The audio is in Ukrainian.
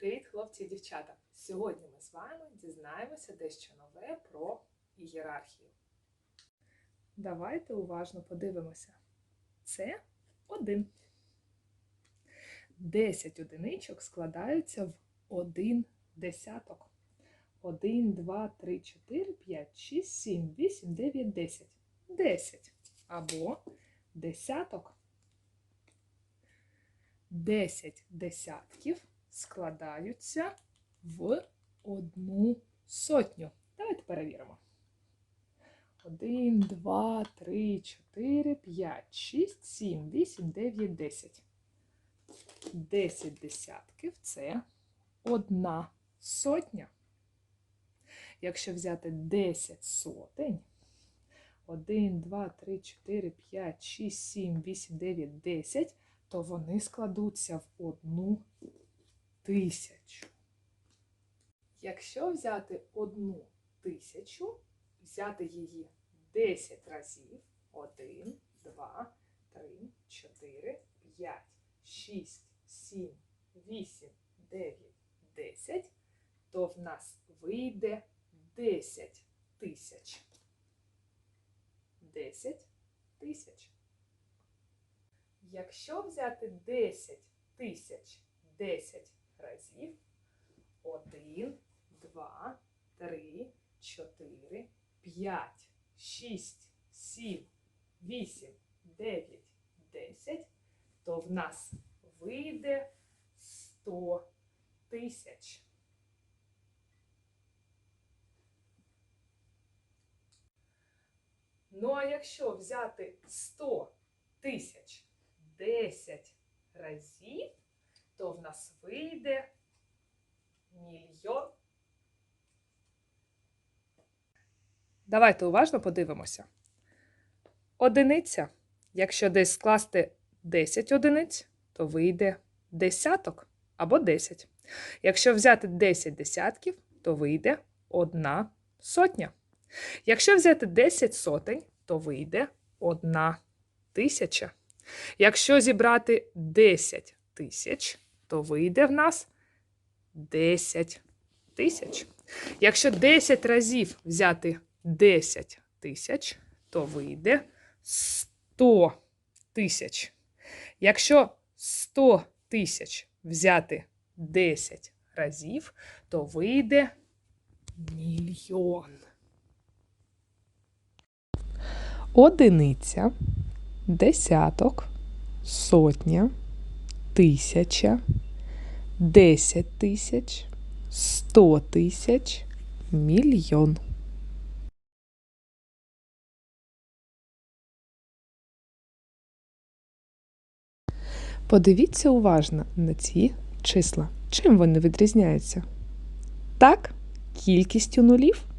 Привіт, хлопці і дівчата! Сьогодні ми з вами дізнаємося дещо нове про ієрархію. Давайте уважно подивимося. Це один. Десять одиничок складаються в один десяток. Один, два, три, чотири, п'ять, шість, сім, вісім, дев'ять, десять. Десять. Або десяток. Десять десятків складаються в одну сотню. Давайте перевіримо. Один, два, три, чотири, п'ять, шість, сім, вісім, дев'ять, десять. Десять десятків це одна сотня. Якщо взяти 10 сотень, 1, 2, 3, 4, 5, 6, 7, 8, 9, 10, то вони складуться в одну тисячу. Якщо взяти одну тисячу, взяти її 10 разів, 1, 2, 3, 4, 5, 6, 7, 8, 9, 10, то в нас вийде 10 тисяч. 10 тисяч. Якщо взяти 10 тисяч 10 разів, 1, 2, 3, 4, 5, 6, 7, 8, 9, 10, то в нас вийде 100 тисяч. Ну, а якщо взяти 100 тисяч 10 разів, то в нас вийде мільйон. Давайте уважно подивимося. Одиниця. Якщо десь скласти 10 одиниць, то вийде десяток або 10. Якщо взяти 10 десятків, то вийде одна сотня. Якщо взяти 10 сотень, то вийде одна тисяча. Якщо зібрати 10 тисяч, то вийде в нас 10 тисяч. Якщо 10 разів взяти 10 тисяч, то вийде 100 тисяч. Якщо 100 тисяч взяти 10 разів, то вийде мільйон. Одиниця, десяток, сотня, тисяча, десять тисяч, сто тисяч, мільйон. Подивіться уважно на ці числа. Чим вони відрізняються? Так, кількістю нулів.